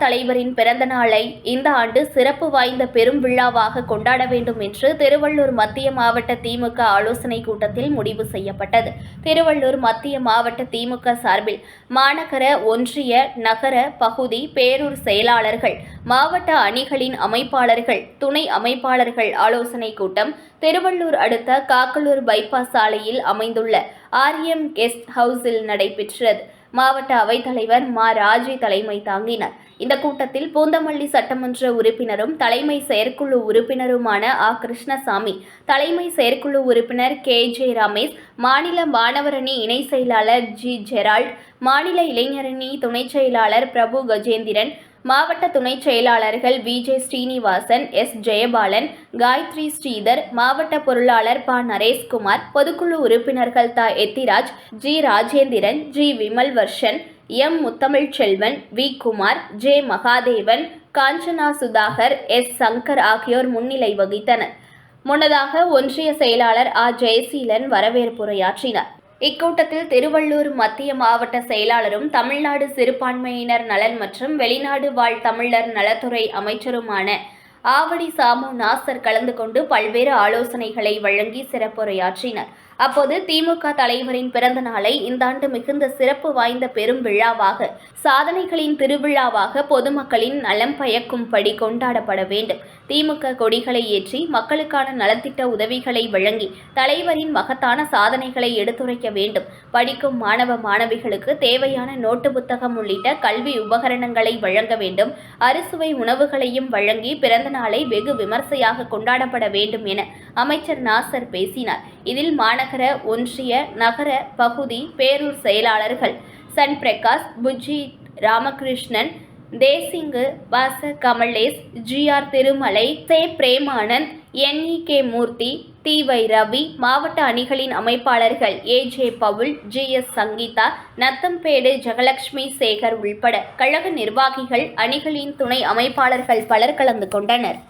தலைவரின் பிறந்த நாளை இந்த ஆண்டு சிறப்பு வாய்ந்த பெரும் விழாவாக கொண்டாட வேண்டும் என்று திருவள்ளூர் மத்திய மாவட்ட திமுக ஆலோசனை கூட்டத்தில் முடிவு செய்யப்பட்டது. திருவள்ளூர் மத்திய மாவட்ட திமுக சார்பில் மாநகர ஒன்றிய நகர பகுதி பேரூர் செயலாளர்கள் மாவட்ட அணிகளின் அமைப்பாளர்கள் துணை அமைப்பாளர்கள் ஆலோசனை கூட்டம் திருவள்ளூர் அடுத்த காக்கலூர் பைபாஸ் சாலையில் அமைந்துள்ள ஆர்எம் கெஸ்ட் ஹவுஸில் நடைபெற்றது. மாவட்ட அவைத்தலைவர் மா. ராஜி தலைமை தாங்கினார். இந்த கூட்டத்தில் பூந்தமல்லி சட்டமன்ற உறுப்பினரும் தலைமை செயற்குழு உறுப்பினருமான ஆ. கிருஷ்ணசாமி தலைமை செயற்குழு உறுப்பினர் கே. ஜே. ரமேஷ் மாநில மாணவரணி இணை செயலாளர் ஜி. ஜெரால்ட் மாநில இளைஞரணி துணைச் செயலாளர் பிரபு கஜேந்திரன் மாவட்ட துணைச் செயலாளர்கள் V J Srinivasan S. Jayapalan Gayathri Sridhar மாவட்ட பொருளாளர் ப. நரேஷ்குமார் பொதுக்குழு உறுப்பினர்கள் த. Ethiraj G. Rajendran G. Vimal Varshan M. Muthamizh Selvan V. Kumar J. Mahadevan Kanchana Sudhakar S. Shankar ஆகியோர் முன்னிலை வகித்தனர். முன்னதாக ஒன்றிய செயலாளர் ஆ. ஜெயசீலன் வரவேற்புரையாற்றினார். இக்கூட்டத்தில் திருவள்ளூர் மத்திய மாவட்ட செயலாளரும் தமிழ்நாடு சிறுபான்மையினர் நலன் மற்றும் வெளிநாடு வாழ் தமிழர் நலத்துறை அமைச்சருமான ஆவடி சாமு நாசர் கலந்து கொண்டு பல்வேறு ஆலோசனைகளை வழங்கி சிறப்புரையாற்றினர். அப்போது திமுக தலைவரின் பிறந்த நாளை இந்த ஆண்டு மிகுந்த சிறப்பு வாய்ந்த பெரும் விழாவாக சாதனைகளின் திருவிழாவாக பொதுமக்களின் நலம் பயக்கும்படி கொண்டாடப்பட வேண்டும். திமுக கொடிகளை ஏற்றி மக்களுக்கான நலத்திட்ட உதவிகளை வழங்கி தலைவரின் மகத்தான சாதனைகளை எடுத்துரைக்க வேண்டும். படிக்கும் மாணவ மாணவிகளுக்கு தேவையான நோட்டு புத்தகம் உள்ளிட்ட கல்வி உபகரணங்களை வழங்க வேண்டும். அறுசுவை உணவுகளையும் வழங்கி பிறந்த நாளை வெகு விமர்சையாக கொண்டாடப்பட வேண்டும் என அமைச்சர் நாசர் பேசினார். இதில் மாநகர நகர ஒன்றிய நகர பகுதி பேரூர் செயலாளர்கள் சன் பிரகாஷ் புஜ்ஜி ராமகிருஷ்ணன் தேசிங்கு வாச கமலேஷ் ஜிஆர் திருமலை சே Premanand N E K Moorthy D Y Ravi மாவட்ட அணிகளின் அமைப்பாளர்கள் A J Paul G S Sangeetha Nathampedu Jegalakshmi Sekar உள்பட கழக நிர்வாகிகள் அணிகளின் துணை அமைப்பாளர்கள் பலர் கலந்து கொண்டனர்.